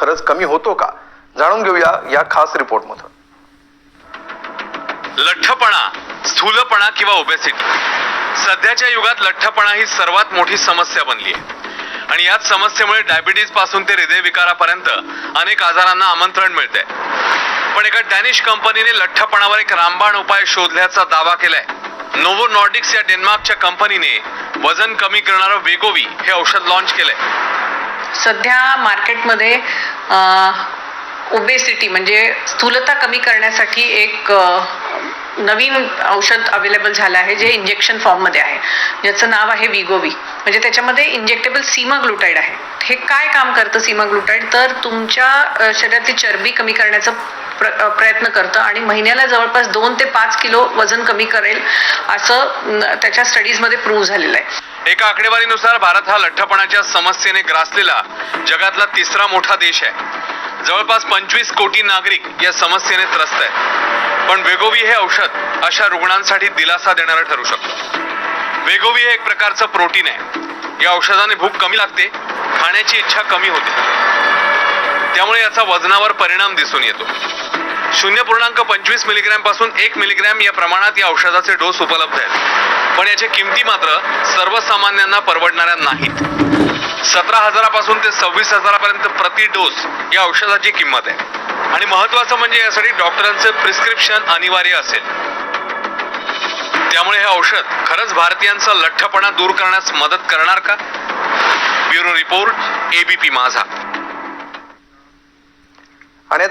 खरंच कमी होतो का? जाणून घेऊया या खास रिपोर्टमधून. लठ्ठपणा स्थूलपणा किंवा ओबेसिटी सध्याच्या युगात लठ्ठपणा ही सर्वात मोठी समस्या बनली आहे आणि याच समस्येमुळे डायबिटीजपासून ते हृदयविकारापर्यंत अनेक आजारांना आमंत्रण मिळते पण एका डॅनिश कंपनीने लठ्ठपणावर एक रामबाण उपाय शोधल्याचा दावा केलाय. नोवो नॉर्डिक्स या डेन्मार्कच्या कंपनीने वजन कमी करणारं वेगोवी हे औषध लॉन्च केलंय. सध्या मार्केटमध्ये ओबेसिटी म्हणजे स्थूलता कमी करण्यासाठी एक नवीन औषध अवेलेबल झालं आहे जे इंजेक्शन फॉर्ममध्ये आहे. ज्याचं नाव आहे विगोवी म्हणजे त्याच्यामध्ये इंजेक्टेबल सीमाग्लुटाईड आहे. हे काय काम करतं सीमाग्लुटाईड तर तुमच्या शरीरातली चरबी कमी करण्याचं प्र प्रयत्न करतं आणि महिन्याला जवळपास दोन ते पाच किलो वजन कमी करेल असं न, त्याच्या स्टडीजमध्ये प्रूव्ह झालेलं आहे. एका आकडेवारीनुसार भारत हा लठ्ठपणाच्या समस्येने ग्रासलेला जगातला तिसरा मोठा देश आहे. जवळपास पंचवीस कोटी नागरिक या समस्येने त्रस्त आहेत. पण वेगोवी हे औषध अशा रुग्णांसाठी दिलासा देणारं ठरू शकतं. वेगोवी हे एक प्रकारचं प्रोटीन आहे. या औषधाने भूक कमी लागते खाण्याची इच्छा कमी होते. त्यामुळे याचा वजनावर परिणाम दिसून येतो. शून्य पूर्णांक पंचवीस मिलीग्रॅमपासून एक मिलीग्रॅम या प्रमाणात या औषधाचे डोस उपलब्ध आहेत. पण याच्या किमती मात्र सर्वसामान्यांना परवडणाऱ्या नाहीत. सतरा हजारापासून ते सव्वीस हजारापर्यंत प्रति डोस या औषधाची किंमत आहे. आणि महत्वाचं म्हणजे यासाठी डॉक्टरांचे प्रिस्क्रिप्शन अनिवार्य असेल. त्यामुळे हे औषध खरंच भारतीयांचा लठ्ठपणा दूर करण्यास मदत करणार का? ब्युरो रिपोर्ट एबीपी माझा.